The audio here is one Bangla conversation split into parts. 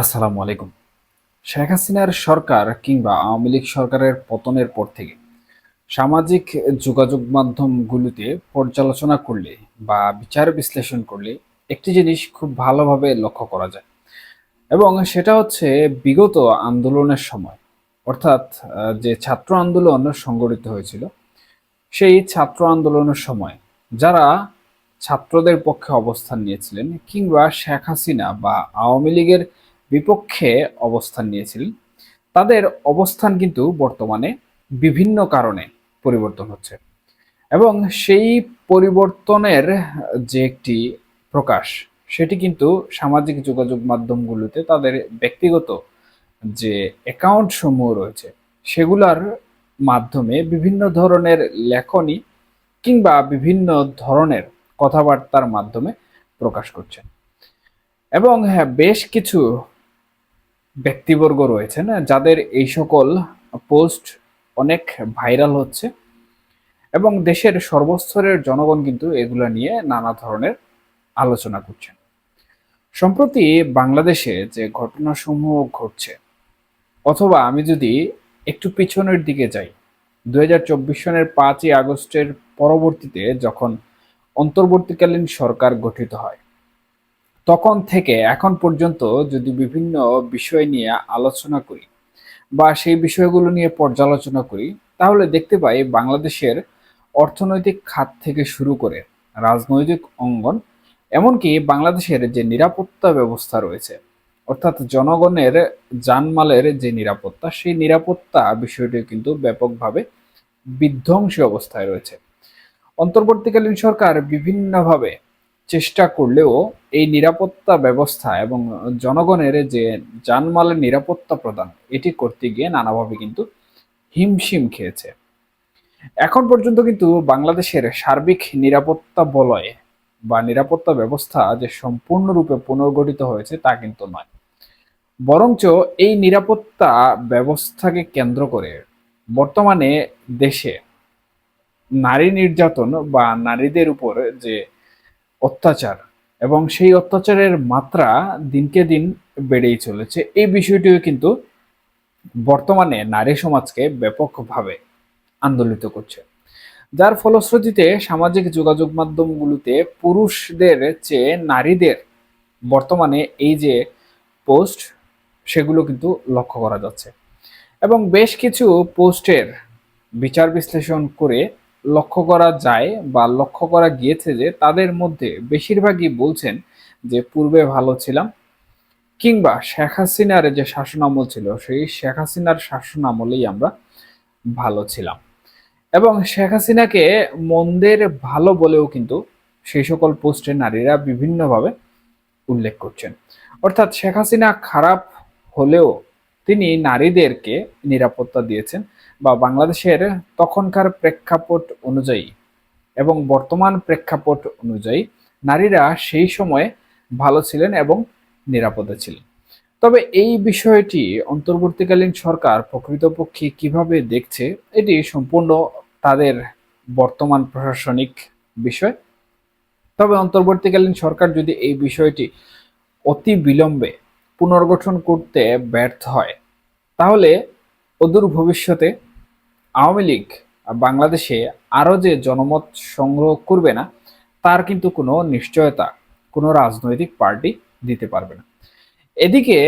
আসসালামু আলাইকুম। শেখ হাসিনার সরকার কিংবা আওয়ামী লীগ সরকারের পতনের পর থেকে সামাজিক যোগাযোগ মাধ্যমগুলোতে পর্যালোচনা করলে বা বিচার বিশ্লেষণ করলে একটি জিনিস খুব ভালোভাবে লক্ষ্য করা যায় এবং সেটা হচ্ছে বিগত আন্দোলনের সময়। অর্থাৎ যে ছাত্র আন্দোলন সংগঠিত হয়েছিল, সেই ছাত্র আন্দোলনের সময় যারা ছাত্রদের পক্ষে অবস্থান নিয়েছিলেন কিংবা শেখ হাসিনা বা আওয়ামী লীগের বিপক্ষে অবস্থান নিয়েছিলেন। তাদের অবস্থান কিন্তু বর্তমানে বিভিন্ন কারণে পরিবর্তন হচ্ছে। এবং সেই পরিবর্তনের যে একটি প্রকাশ, সেটি কিন্তু সামাজিক যোগাযোগ মাধ্যমগুলোতে তাদের ব্যক্তিগত যে অ্যাকাউন্ট সমূহ রয়েছে, সেগুলার মাধ্যমে বিভিন্ন ধরনের লেখনী কিংবা বিভিন্ন ধরনের কথাবার্তার মাধ্যমে প্রকাশ করছেন এবং হ্যাঁ বেশ কিছু ব্যক্তিবর্গ রয়েছেন যাদের এই সকল পোস্ট অনেক ভাইরাল হচ্ছে এবং দেশের সর্বস্তরের জনগণ কিন্তু এগুলো নিয়ে নানা ধরনের আলোচনা করছেন। সম্প্রতি বাংলাদেশে যে ঘটনাসমূহ ঘটছে, অথবা আমি যদি একটু পিছনের দিকে যাই, দুই হাজার চব্বিশ সনের পাঁচই আগস্টের পরবর্তীতে যখন অন্তর্বর্তীকালীন সরকার গঠিত হয় তখন থেকে এখন পর্যন্ত যদি বিভিন্ন বিষয় নিয়ে আলোচনা করি বা সেই বিষয়গুলো নিয়ে পর্যালোচনা করি, তাহলে দেখতে পাই বাংলাদেশের অর্থনৈতিক খাত থেকে শুরু করে রাজনৈতিক অঙ্গন, এমনকি বাংলাদেশের যে নিরাপত্তা ব্যবস্থা রয়েছে, অর্থাৎ জনগণের জানমালের যে নিরাপত্তা, সেই নিরাপত্তা বিষয়টি কিন্তু ব্যাপকভাবে বিধ্বংসী অবস্থায় রয়েছে। অন্তর্বর্তীকালীন সরকার বিভিন্নভাবে চেষ্টা করলেও এই নিরাপত্তা ব্যবস্থা এবং জনগণের যে জানমালের নিরাপত্তা প্রদান, এটি করতে গিয়ে নানাভাবে কিন্তু হিমশিম খেয়েছে। এখন পর্যন্ত কিন্তু বাংলাদেশের সার্বিক নিরাপত্তা বলয়ে বা নিরাপত্তা ব্যবস্থা যে সম্পূর্ণরূপে পুনর্গঠিত হয়েছে তা কিন্তু নয়। বরঞ্চ এই নিরাপত্তা ব্যবস্থাকে কেন্দ্র করে বর্তমানে দেশে নারী নির্যাতন বা নারীদের উপর যে অত্যাচার এবং সেই অত্যাচারের মাত্রা দিনকে দিন বেড়েই চলেছে। এই বিষয়টিও কিন্তু বর্তমানে নারী সমাজকে ব্যাপকভাবে আন্দোলিত করছে। যার ফলশ্রুতিতে সামাজিক যোগাযোগ মাধ্যমগুলোতে পুরুষদের চেয়ে নারীদের বর্তমানে এই যে পোস্ট, সেগুলো কিন্তু লক্ষ্য করা যাচ্ছে। এবং বেশ কিছু পোস্টের বিচার বিশ্লেষণ করে লক্ষ্য করা যায় বা লক্ষ্য করা গিয়েছে যে তাদের মধ্যে বেশিরভাগই বলছেন যে পূর্বে ভালো ছিলাম কিংবা শেখ হাসিনার যে শাসনামল ছিল, সেই শেখ হাসিনার শাসনামলেই আমরা ভালো ছিলাম। এবং শেখ হাসিনাকে মন্দের ভালো বলেও কিন্তু সেই সকল পোস্টে নারীরা বিভিন্নভাবে উল্লেখ করছেন। অর্থাৎ শেখ হাসিনা খারাপ হলেও তিনি নারীদেরকে নিরাপত্তা দিয়েছেন। বা বাংলাদেশের তখনকার প্রেক্ষাপট অনুযায়ী এবং বর্তমান প্রেক্ষাপট অনুযায়ী নারীরা সেই সময়ে ভালো ছিলেন এবং নিরাপদে ছিলেন। তবে এই বিষয়টি অন্তর্বর্তীকালীন সরকার প্রকৃতপক্ষে কীভাবে দেখছে, এটি সম্পূর্ণ তাদের বর্তমান প্রশাসনিক বিষয়। তবে অন্তর্বর্তীকালীন সরকার যদি এই বিষয়টি অতি বিলম্বে পুনর্গঠন করতে ব্যর্থ হয়, তাহলে অদূর ভবিষ্যতে আওয়ামী লীগ বাংলাদেশে আরও যে জনমত সংগ্রহ করবে না, তার কিন্তু কোনো নিশ্চয়তা, কোনো রাজনৈতিক পার্টি দিতে পারবে না। এদিকে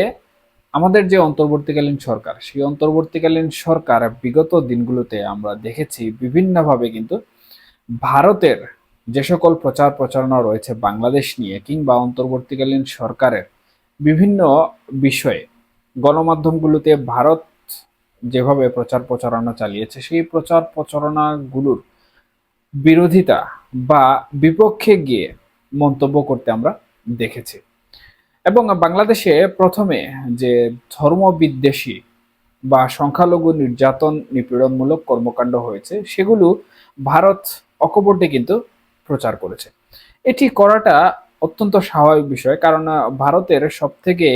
আমাদের যে অন্তর্বর্তীকালীন সরকার, সেই অন্তর্বর্তীকালীন সরকার বিগত দিনগুলোতে আমরা দেখেছি বিভিন্নভাবে কিন্তু ভারতের যে সকল প্রচার প্রচারণা রয়েছে বাংলাদেশ নিয়ে কিংবা অন্তর্বর্তীকালীন সরকারের বিভিন্ন বিষয়ে, গণমাধ্যমগুলোতে ভারত যেভাবে প্রচার প্রচারণা চালিয়েছে, সেই প্রচার প্রচারণাগুলোর বিরোধিতা বা বিপক্ষে গিয়ে মন্তব্য করতে আমরা দেখেছি। এবং বাংলাদেশে প্রথমে যে ধর্ম বিদ্বেষী বা সংখ্যালঘু নির্যাতন নিপীড়নমূলক কর্মকাণ্ড হয়েছে, সেগুলো ভারত অকপটে কিন্তু প্রচার করেছে। এটি করাটা অত্যন্ত স্বাভাবিক বিষয়, কারণ ভারতের সব থেকে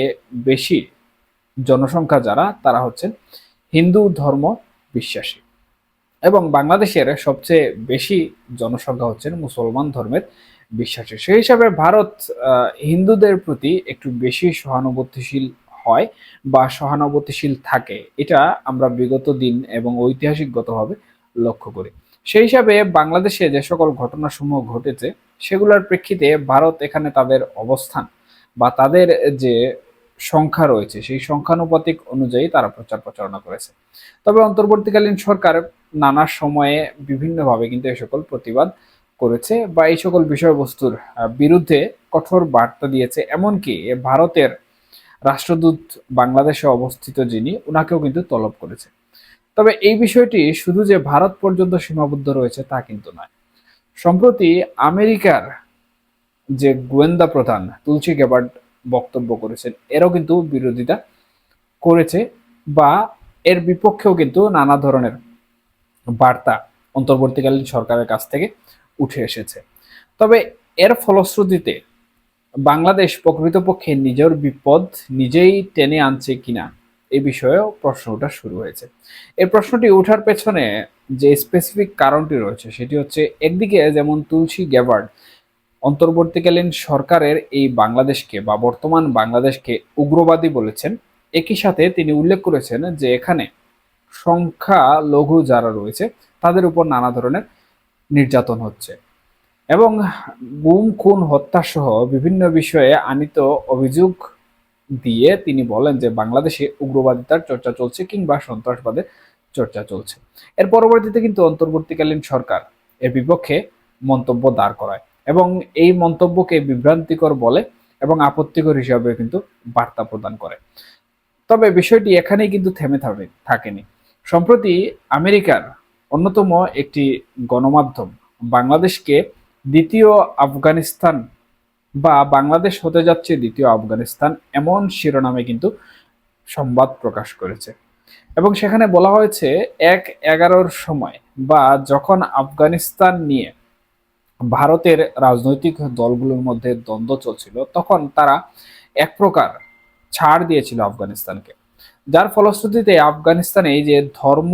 বেশি জনসংখ্যা যারা, তারা হচ্ছেন হিন্দু ধর্ম বিশ্বাসী। এবং বাংলাদেশের সবচেয়ে বেশি জনসংখ্যা হচ্ছেন মুসলমান ধর্মের বিশ্বাসী। সেই হিসাবে ভারত হিন্দুদের প্রতি একটু বেশি সহানুভূতিশীল হয় বা সহানুভূতিশীল থাকে, এটা আমরা বিগত দিন এবং ঐতিহাসিকগতভাবে লক্ষ্য করি। সেই হিসাবে বাংলাদেশে যে সকল ঘটনাসমূহ ঘটেছে, সেগুলোর প্রেক্ষিতে ভারত এখানে তাদের অবস্থান বা তাদের যে সংখ্যা রয়েছে, সেই সংখ্যানুপাতিক অনুযায়ী তারা প্রচার প্রচারণা করেছে। তবে অন্তর্বর্তীকালীন সরকার নানা সময়ে বিভিন্নভাবে কিন্তু এই সকল প্রতিবাদ করেছে বা এই সকল বিষয়বস্তুর বিরুদ্ধে কঠোর বার্তা দিয়েছে। এমনকি ভারতের রাষ্ট্রদূত বাংলাদেশে অবস্থিত যিনি ওনাকেও কিন্তু তলব করেছে। তবে এই বিষয়টি শুধু যে ভারত পর্যন্ত সীমাবদ্ধ রয়েছে তা কিন্তু নয়। সম্প্রতি আমেরিকার যে গোয়েন্দা প্রধান তুলসী গ্যাবার্ড বক্তব্য করেছেন। এরও কিন্তু বিরোধিতা করেছে বা এর বিপক্ষেও কিন্তু নানা ধরনের বার্তা অন্তর্বর্তীকালীন সরকারের কাছ থেকে উঠে এসেছে। তবে এর ফলশ্রুতিতে বাংলাদেশ প্রকৃতপক্ষে নিজের বিপদ নিজেই টেনে আনছে কিনা এ বিষয়েও প্রশ্ন ওঠা শুরু হয়েছে। এই প্রশ্নটি ওঠার পেছনে যে স্পেসিফিক কারণটি রয়েছে, সেটি হচ্ছে একদিকে যেমন তুলসী গ্যাবার্ড অন্তর্বর্তীকালীন সরকারের এই বাংলাদেশকে বা বর্তমান বাংলাদেশকে উগ্রবাদী বলেছেন। একই সাথে তিনি উল্লেখ করেছেন যে এখানে সংখ্যা লঘু যারা রয়েছে, তাদের উপর নানা ধরনের নির্যাতন হচ্ছে এবং গুম, খুন হত্যা সহ বিভিন্ন বিষয়ে আনিত অভিযোগ দিয়ে তিনি বলেন যে বাংলাদেশে উগ্রবাদিতার চর্চা চলছে কিংবা সন্ত্রাসবাদের চর্চা চলছে। এর পরবর্তীতে কিন্তু অন্তর্বর্তীকালীন সরকার এর বিপক্ষে মন্তব্য দাঁড় করায়। এবং এই মন্তব্যকে বিভ্রান্তিকর বলে এবং আপত্তিকর হিসাবে কিন্তু বার্তা প্রদান করে। তবে বিষয়টি এখানেই কিন্তু থেমে থাকে- থাকেনি। সম্প্রতি আমেরিকার অন্যতম একটি গণমাধ্যম বাংলাদেশকে দ্বিতীয় আফগানিস্তান বা বাংলাদেশ হতে যাচ্ছে দ্বিতীয় আফগানিস্তান এমন শিরোনামে কিন্তু সংবাদ প্রকাশ করেছে। এবং সেখানে বলা হয়েছে, এক এগারোর সময় বা যখন আফগানিস্তান নিয়ে ভারতের রাজনৈতিক দলগুলোর মধ্যে দ্বন্দ্ব চলছিল, তখন তারা এক প্রকার ছাড় দিয়েছিল আফগানিস্তানকে। যার ফলশ্রুতিতে আফগানিস্তানে এই যে ধর্ম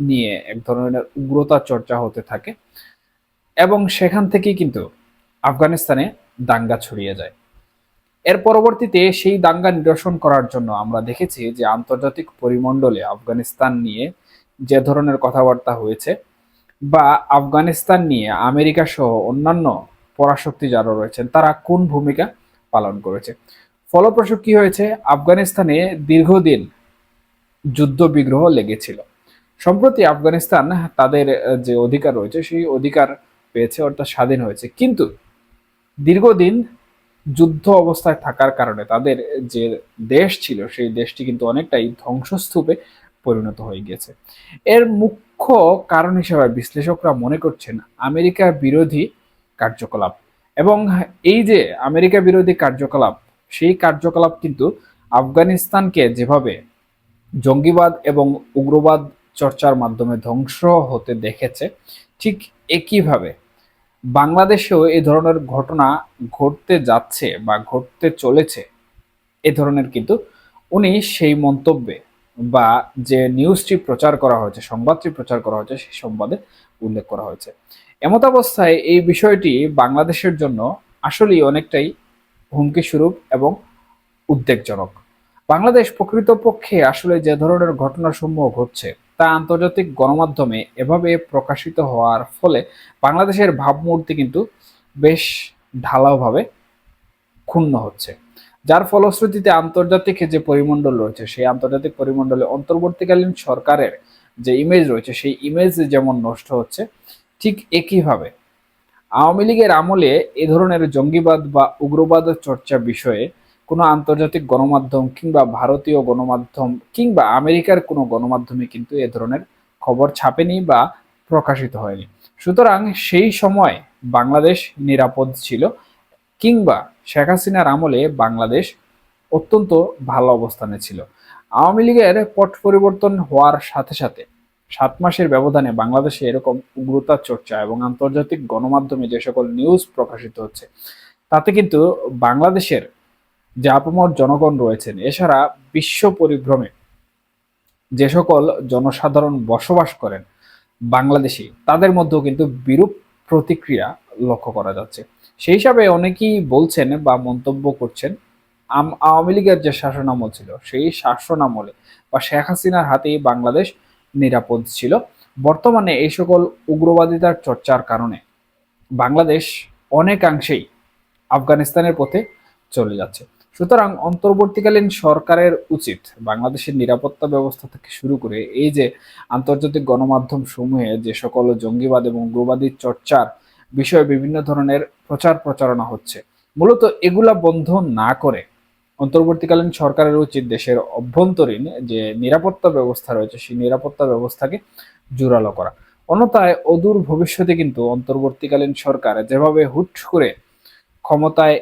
নিয়ে এক ধরনের উগ্রতা চর্চা হতে থাকে এবং সেখান থেকেই কিন্তু আফগানিস্তানে দাঙ্গা ছড়িয়ে যায়। এর পরবর্তীতে সেই দাঙ্গা নিরসন করার জন্য আমরা দেখেছি যে আন্তর্জাতিক পরিমণ্ডলে আফগানিস্তান নিয়ে যে ধরনের কথাবার্তা হয়েছে বা আফগানিস্তান নিয়ে আমেরিকা সহ অন্যান্য পরাশক্তি যারা রয়েছেন, তারা কোন ভূমিকা পালন করেছে? ফলপ্রসূ কি হয়েছে? আফগানিস্তানে দীর্ঘদিন যুদ্ধ বিগ্রহ লেগেছিল। সম্প্রতি আফগানিস্তান তাদের যে অধিকার রয়েছে, সেই অধিকার পেয়েছে, অর্থাৎ স্বাধীন হয়েছে। কিন্তু দীর্ঘদিন যুদ্ধ অবস্থায় থাকার কারণে তাদের যে দেশ ছিল, সেই দেশটি কিন্তু অনেকটাই ধ্বংসস্তূপে পরিণত হয়ে গিয়েছে এর মুখ্য কারণ হিসেবে বিশ্লেষকরা মনে করছেন আমেরিকা বিরোধী কার্যকলাপ এবং এই যে আমেরিকা বিরোধী কার্যকলাপ, সেই কার্যকলাপ কিন্তু আফগানিস্তানকে যেভাবে জঙ্গিবাদ এবং উগ্রবাদ চর্চার মাধ্যমে ধ্বংস হতে দেখেছে, ঠিক একইভাবে বাংলাদেশেও এই ধরনের ঘটনা ঘটতে যাচ্ছে বা ঘটতে চলেছে। এ ধরনের কিন্তু উনি সেই মন্তব্যে বা যে নিউজটি প্রচার করা হয়েছে, সংবাদটি প্রচার করা হয়েছে, সেই সংবাদে উল্লেখ করা হয়েছে। এমত অবস্থায় এই বিষয়টি বাংলাদেশের জন্য আসলেই অনেকটাই হুমকি স্বরূপ এবং উদ্বেগজনক। বাংলাদেশ প্রকৃতপক্ষে আসলে যে ধরনের ঘটনা ঘটনাসমূহ ঘটছে তা আন্তর্জাতিক গণমাধ্যমে এভাবে প্রকাশিত হওয়ার ফলে বাংলাদেশের ভাবমূর্তি কিন্তু বেশ ঢালাওভাবে ক্ষুণ্ণ হচ্ছে। যার ফলশ্রুতিতে আন্তর্জাতিক যে পরিমণ্ডল রয়েছে, সেই আন্তর্জাতিক পরিমণ্ডলে অন্তর্বর্তীকালীন সরকারের যে ইমেজ রয়েছে, সেই ইমেজ যেমন নষ্ট হচ্ছে, ঠিক একইভাবে আওয়ামী লীগের আমলে এ ধরনের জঙ্গিবাদ বা উগ্রবাদ চর্চা বিষয়ে কোনো আন্তর্জাতিক গণমাধ্যম কিংবা ভারতীয় গণমাধ্যম কিংবা আমেরিকার কোনো গণমাধ্যমে কিন্তু এ ধরনের খবর ছাপেনি বা প্রকাশিত হয়নি। সুতরাং সেই সময় বাংলাদেশ নিরাপদ ছিল কিংবা শেখ হাসিনার আমলে বাংলাদেশ অত্যন্ত ভালো অবস্থানে ছিল। আওয়ামী লীগের পট পরিবর্তন হওয়ার সাথে সাথে সাত মাসের ব্যবধানে বাংলাদেশে এরকম উগ্রতা চর্চা এবং আন্তর্জাতিক গণমাধ্যমে যে সকল নিউজ প্রকাশিত হচ্ছে, তাতে কিন্তু বাংলাদেশের যে আপামর জনগণ রয়েছেন, এছাড়া বিশ্ব পরিভ্রমে যে সকল জনসাধারণ বসবাস করেন বাংলাদেশি, তাদের মধ্যেও কিন্তু বিরূপ প্রতিক্রিয়া লক্ষ্য করা যাচ্ছে। সেই হিসাবে অনেকেই বলছেন বা মন্তব্য করছেন আওয়ামী লীগের যে শাসনামল ছিল, সেই শাসনামলে বা শেখ হাসিনার হাতেই বাংলাদেশ নিরাপদ ছিল। বর্তমানে এই সকল উগ্রবাদিতার চর্চার কারণে বাংলাদেশ অনেকাংশেই আফগানিস্তানের পথে চলে যাচ্ছে। সুতরাং অন্তর্বর্তীকালীন সরকারের উচিত বাংলাদেশের নিরাপত্তা ব্যবস্থা থেকে শুরু করে এই যে আন্তর্জাতিক গণমাধ্যম সমূহে যে সকল জঙ্গিবাদ এবং উগ্রবাদী চর্চার বিষয়ে বিভিন্ন ধরনের প্রচার প্রচারণা হচ্ছে। মূলত এগুলা বন্ধ না করে অন্তর্বর্তীকালীন সরকারের উচিত দেশের অভ্যন্তরীণ যে নিরাপত্তা ব্যবস্থা রয়েছে, সেই নিরাপত্তা ব্যবস্থাকে জোরালো করা। অন্যথায় অদূর ভবিষ্যতে কিন্তু অন্তর্বর্তীকালীন সরকার যেভাবে হুট করে ক্ষমতায়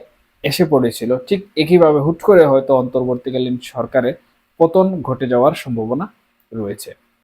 এসে পড়েছিল, ঠিক একইভাবে হুট করে হয়তো অন্তর্বর্তীকালীন সরকারের পতন ঘটে যাওয়ার সম্ভাবনা রয়েছে।